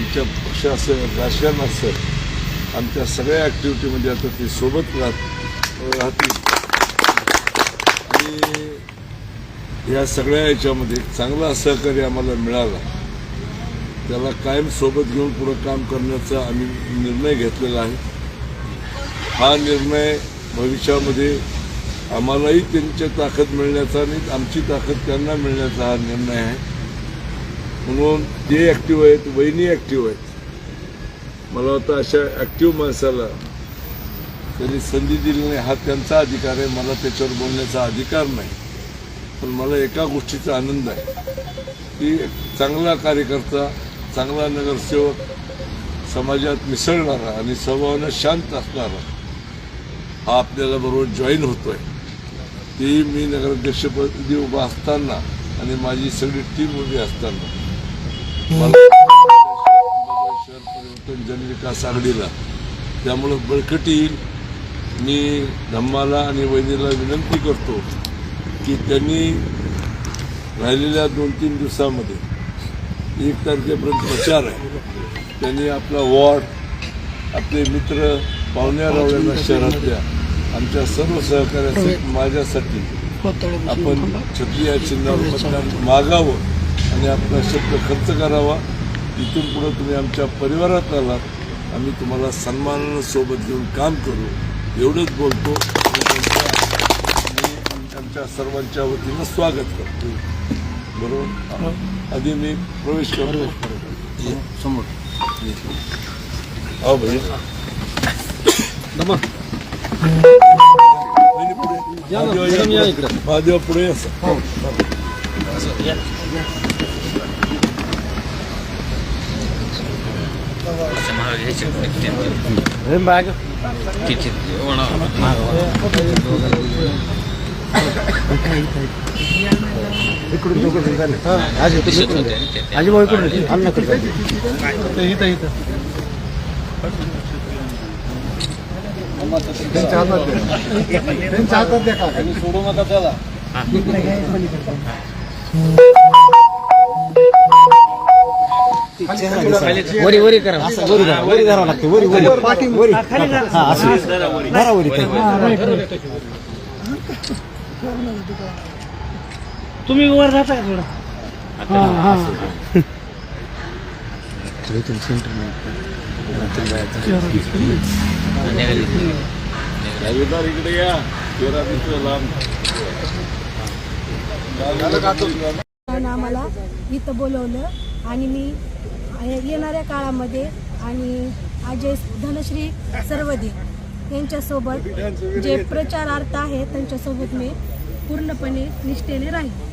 आमच्या पक्ष असेल राजकारण असेल आमच्या सगळ्या ॲक्टिव्हिटीमध्ये आता ते सोबत राहत राहतील. आणि या सगळ्या याच्यामध्ये चांगला सहकार्य आम्हाला मिळाला. त्याला कायम सोबत घेऊन पुढं काम करण्याचा आम्ही निर्णय घेतलेला आहे. हा निर्णय भविष्यामध्ये आम्हालाही त्यांची ताकद मिळण्याचा आणि आमची ताकद त्यांना मिळण्याचा हा निर्णय आहे. म्हणून जे ॲक्टिव्ह आहेत वहिनी ॲक्टिव्ह आहेत. मला वाटतं अशा ॲक्टिव्ह माणसाला त्यांनी संधी दिली नाही हा त्यांचा अधिकार आहे. मला त्याच्यावर बोलण्याचा अधिकार नाही. पण मला एका गोष्टीचा आनंद आहे. की चांगला कार्यकर्ता चांगला नगरसेवक समाजात मिसळणारा आणि स्वभावानं शांत असणारा हा आपल्याला बरोबर जॉईन होतोय. ती मी नगराध्यक्षपदी उभा असताना आणि माझी सगळी टीम उभी असताना. मला शहर परिवर्तन जनविकास आघाडीला. त्यामुळं बळकटी येईल. मी धम्माला आणि वैदीला विनंती करतो की त्यांनी राहिलेल्या दोन तीन दिवसामध्ये एक तारखेपर्यंत प्रचार आहे. त्यांनी आपला वॉर्ड आपले मित्र पाहुण्या रावळ्यांना शहरातल्या आमच्या सर्व सहकार्यासाठी माझ्यासाठी आपण छत्रिया चिन्हावर मतदान मागावं. आणि आपला शब्द खर्च करावा इथून पुढे तुम्ही आमच्या परिवारात आलात आम्ही तुम्हाला सन्मानानं सोबत घेऊन काम करू. एवढंच बोलतो. मी आमच्या सर्वांच्या वतीनं स्वागत करतो. बरोबर? आधी मी प्रवेश करतो. समोर. हो. भैया वहिनी पुढे. महादेवा या पुढे. महादेवा पुढे या सर. आजीभाऊ इकडून इथं इथं त्यांच्या हातात त्यांच्या हातात द्या सोडू नका त्याला वरी वरी करा. वरी धरा वरी धरावं लागते. वरी वरी. वरी. हा असं. धरा वरी. तुम्ही वर राहता का थोडं? इकडे या. तेरा लांब. आम्हाला इथं बोलवलं आणि मी येणाऱ्या काळामध्ये आणि अजय धनश्री सर्वदे यांच्यासोबत जे प्रचारार्थ आहे त्यांच्यासोबत मी पूर्णपणे निष्ठेने राहील